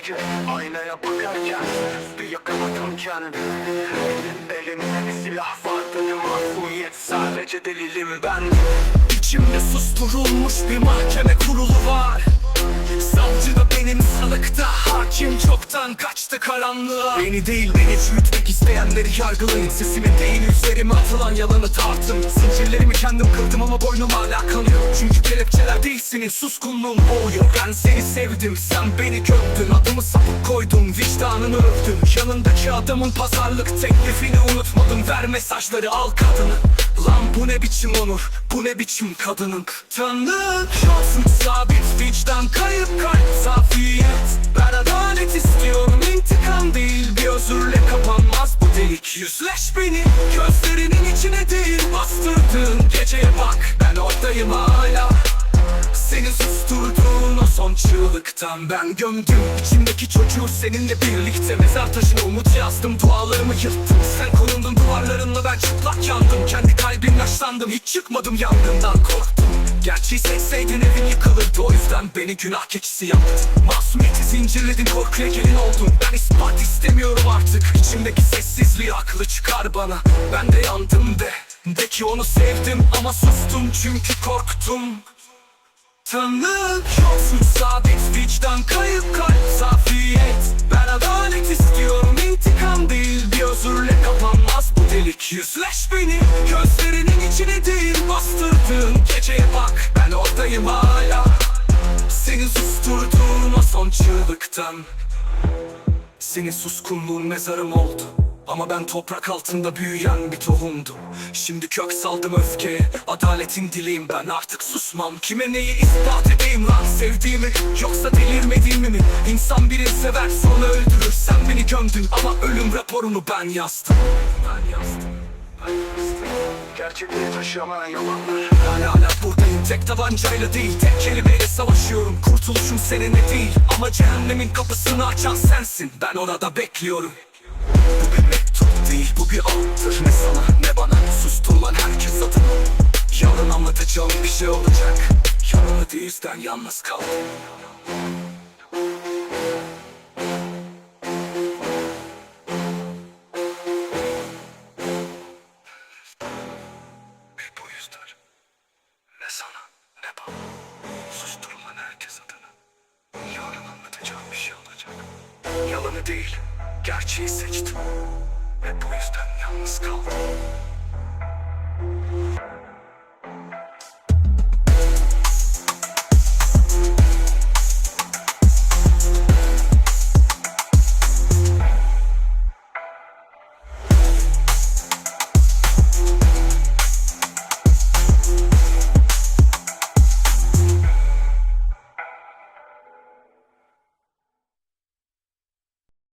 gece aynaya bakarken Bir yakaladım kendimi. Elimde bir silah vardı Masumiyet. Sadece delilim ben. İçimde susturulmuş bir mahkeme kurulu Hakim çoktan kaçtı karanlığa? Beni değil beni çürütmek isteyenleri yargılayın. Sesimi değil üzerime atılan yalanı tartın. Zincirlerimi kendim kırdım ama boynum hala kanıyor. Çünkü kelepçeler değil senin suskunluğun boğuyor. Ben seni sevdim sen beni gömdün Adımı sapık koydum vicdanını övdün. Yanındaki adamın pazarlık teklifini unutmadım Ver mesajları al kadını. Lan bu ne biçim onur, bu ne biçim kadının? Tanrı şansın sabit, vicdan kayıp Yüzleş beni, gözlerinin içine değil Bastırdığın geceye bak, ben oradayım hala. Seni susturduğun o son çığlıktan. Ben gömdüm İçimdeki çocuğu seninle birlikte. Mezar taşına umut yazdım dualarımı yırttım. Sen korundun duvarlarınla ben çıplak yandım. Kendi kalbim yaşlandım hiç çıkmadım yangından. Korktum Gerçeği seçseydin evin yıkılırdı. O yüzden beni günah keçisi yaptın. Masumiyeti zincirledin korkuya gelin oldun. Ben ispat istemiyorum artık. İçimdeki sessizliği aklı çıkar bana. Ben de yandım de. De ki onu sevdim ama sustum. Çünkü korktum. Tanrı yoksun sabit vicdan kayıp kalp zafiyet. Ben adalet istiyorum intikam değil. Bir özürle kapanmaz bu delik. Yüzleş beni gözlerinin içine değil Bastırdığın ben oradayım hala. Seni susturduğun o son çığlıktan. Senin suskunluğun mezarım oldu. Ama ben toprak altında büyüyen bir tohumdum. Şimdi kök saldım öfkeye Adaletin dileğim ben. Artık susmam Kime neyi ispat edeyim lan? Sevdiğimi yoksa delirmediğimi mi İnsan biri sever sonra öldürür. Sen beni gömdün ama ölüm raporunu ben yazdım. Ben yazdım ben yazdım. Gerçekleri taşıyamayan yalanlar hala tek tabancayla değil Tek kelimeyle savaşıyorum. Kurtuluşum seninle değil Ama cehennemin kapısını açan sensin. Ben orada bekliyorum. Bu bir mektup değil bu bir anıttır Ne sana ne bana. Susturulan herkes adına. Yarın anlatacağım bir şey olacak. Yanını değilsen yalnız kal bana susturulan herkes adına yarın anlatacağım bir şey olacak. Yalanı değil, gerçeği seçtim. Ve bu yüzden yalnız kaldım.